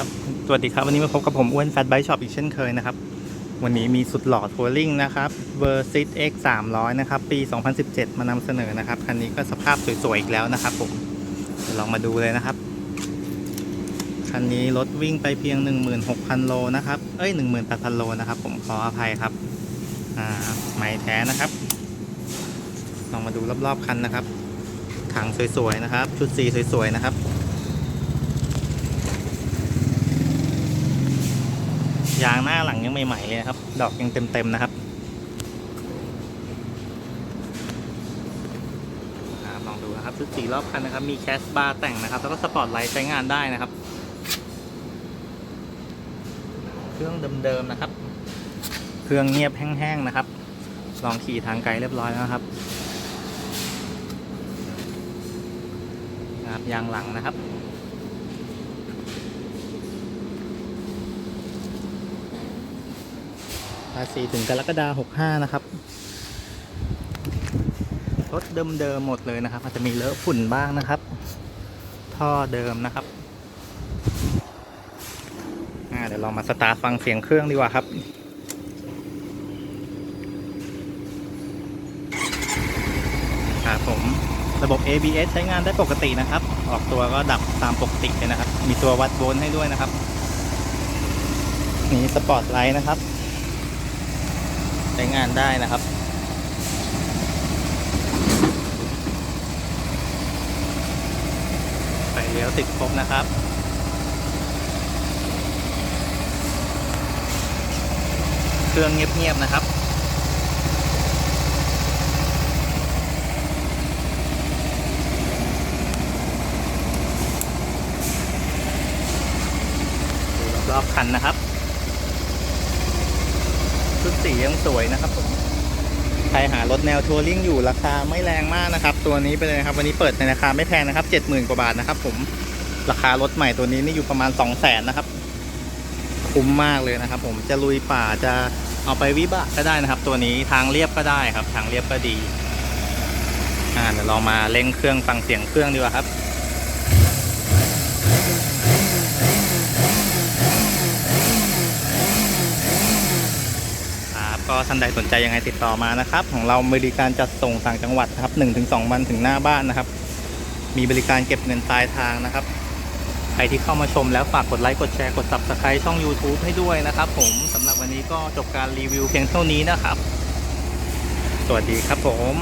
ับสวัสดีครับ วันนี้มาพบกับผมอ้วนแฟตไบช็อปอีกเช่นเคยนะครับ วันนี้มีสุดหล่อทัวริงนะครับ v e r s i t X 300นะครับ ปี 2017 มานำเสนอนะครับ คันนี้ก็สภาพสวยๆ อีกแล้วนะครับผม ลองมาดูเลยนะครับ คันนี้รถวิ่งไปเพียง 16,000 โลนะครับ เอ้ย 18,000 โลนะครับ ผมขออภัยครับ อ่าใหม่แท้นะครับ ลองมาดูรอบๆ คันนะครับถังสวยๆ นะครับ ชุดสีสวยๆ นะครับ ยางหน้าหลังยังใหม่ๆเลยครับ ดอกยังเต็มๆนะครับลองดูนะครับชุดสีรอบคันนะครับ มีแคสบาร์แต่งนะครับ แล้วก็สปอร์ตไลท์ใช้งานได้นะครับ เครื่องเดิมๆนะครับ เครื่องเงียบแห้งๆนะครับ ลองขี่ทางไกลเรียบร้อยแล้วครับนะครับยางหลังนะครับ ภาษีถึงกรกฎาคม65นะครับ รถเดิมๆหมดเลยนะครับ อาจจะมีเลอะฝุ่นบ้างนะครับ ท่อเดิมนะครับเดี๋ยวลองมาสตาร์ฟังเสียงเครื่องดีกว่าครับครับผมระบบ ABS ใช้งานได้ปกตินะครับ ออกตัวก็ดับตามปกติเลยนะครับ มีตัววัดโวลต์ให้ด้วยนะครับ นี่สปอร์ตไลท์นะครับ ใช้งานได้นะครับไฟเลี้ยวติดครบนะครับเครื่องเงียบๆนะครับรอบคันนะครับ ชุดสียังสวยนะครับผมใครหารถแนวทัวริงอยู่ราคาไม่แรงมากนะครับ ตัวนี้ไปเลยครับ วันนี้เปิดในราคาไม่แพงนะครับ70,000กว่าบาทนะครับผมราคารถใหม่ตัวนี้นี่อยู่ประมาณ 2 0 0 0 0นนะครับ คุ้มมากเลยนะครับ ผมจะลุยป่าจะเอาไปวิบากก็ได้นะครับ ตัวนี้ทางเรียบก็ได้ครับ ทางเรียบก็ดีอ่าเดี๋ยวเรามาเร่งเครื่องฟังเสียงเครื่องดีกว่าครับ ครับ ก็ท่านใดสนใจยังไงติดต่อมานะครับ ของเราบริการจัดส่งต่างจังหวัดนะครับ1-2วันถึงหน้าบ้านนะครับ มีบริการเก็บเงินปลายทางนะครับใครที่เข้ามาชมแล้วฝากกดไลค์กดแชร์กด subscribe ช่อง YouTube ให้ด้วยนะครับผมสำหรับวันนี้ก็จบการรีวิวเพียงเท่านี้นะครับ สวัสดีครับผม